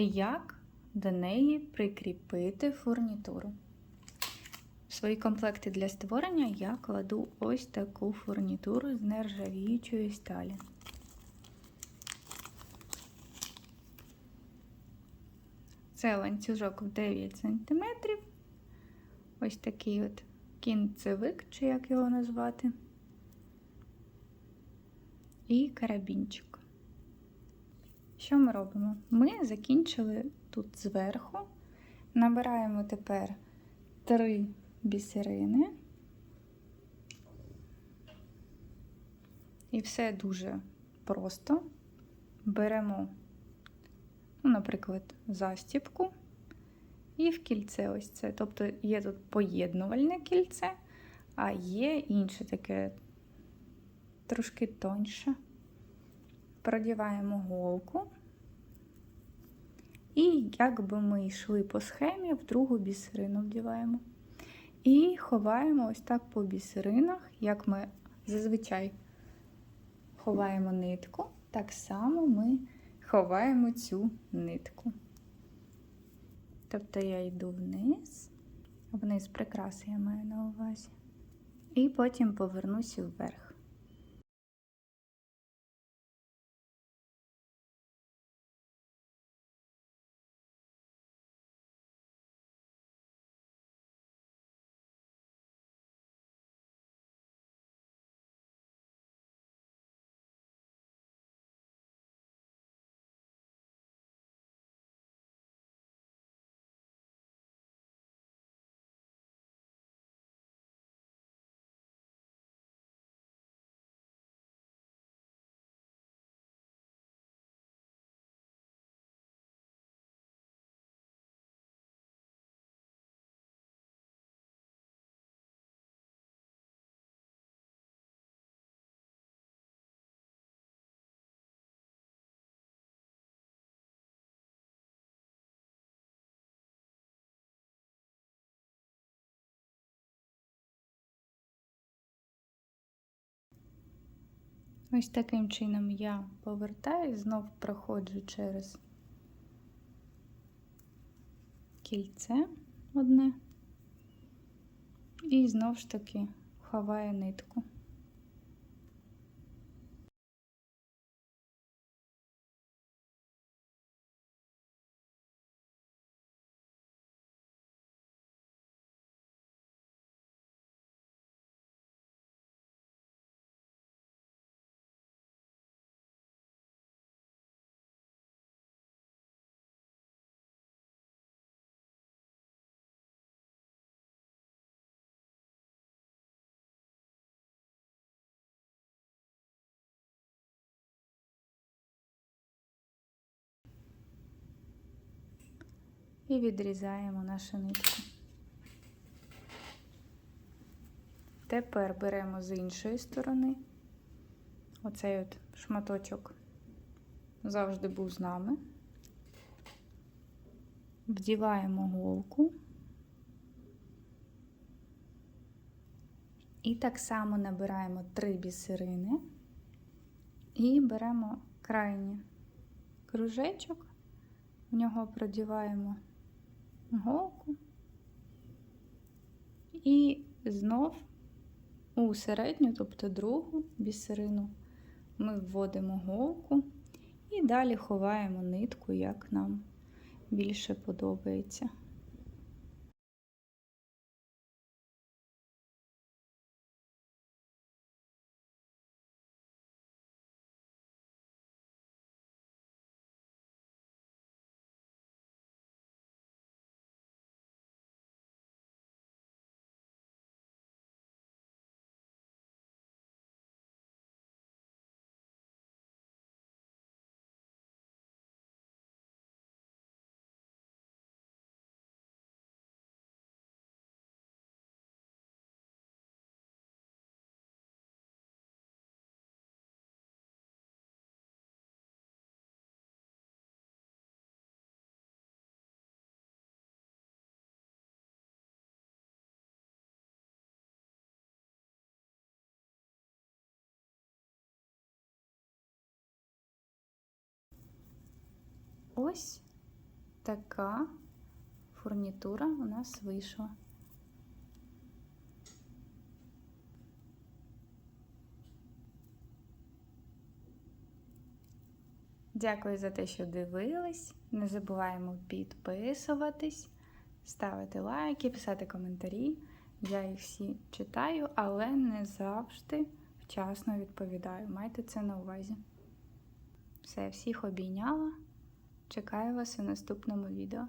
як до неї прикріпити фурнітуру. В свої комплекти для створення я кладу ось таку фурнітуру з нержавіючої сталі. Це ланцюжок в 9 см. Ось такий от кінцевик, чи як його назвати. І карабінчик. Що ми робимо? Ми закінчили тут зверху, набираємо тепер три бісерини. І все дуже просто. Беремо, ну, наприклад, застіпку і в кільце ось це. Тобто є тут поєднувальне кільце, а є інше таке трошки тоньше. Продіваємо голку. І якби ми йшли по схемі, в другу бісерину вдіваємо. І ховаємо ось так по бісеринах, як ми зазвичай ховаємо нитку, так само ми ховаємо цю нитку. Тобто я йду вниз, вниз прикраси я маю на увазі, і потім повернуся вверх. Ось таким чином я повертаю, знов проходжу через кільце одне і знов ж таки ховаю нитку. І відрізаємо нашу нитку. Тепер беремо з іншої сторони. Оцей от шматочок завжди був з нами. Вдіваємо голку. І так само набираємо три бісерини і беремо крайній кружечок, в нього продіваємо голку і знов у середню, тобто другу бісерину, ми вводимо голку і далі ховаємо нитку, як нам більше подобається. Ось така фурнітура у нас вийшла. Дякую за те, що дивились. Не забуваємо підписуватись, ставити лайки, писати коментарі. Я їх всі читаю, але не завжди вчасно відповідаю. Майте це на увазі. Все, всіх обійняла. Чекаю вас у наступному відео.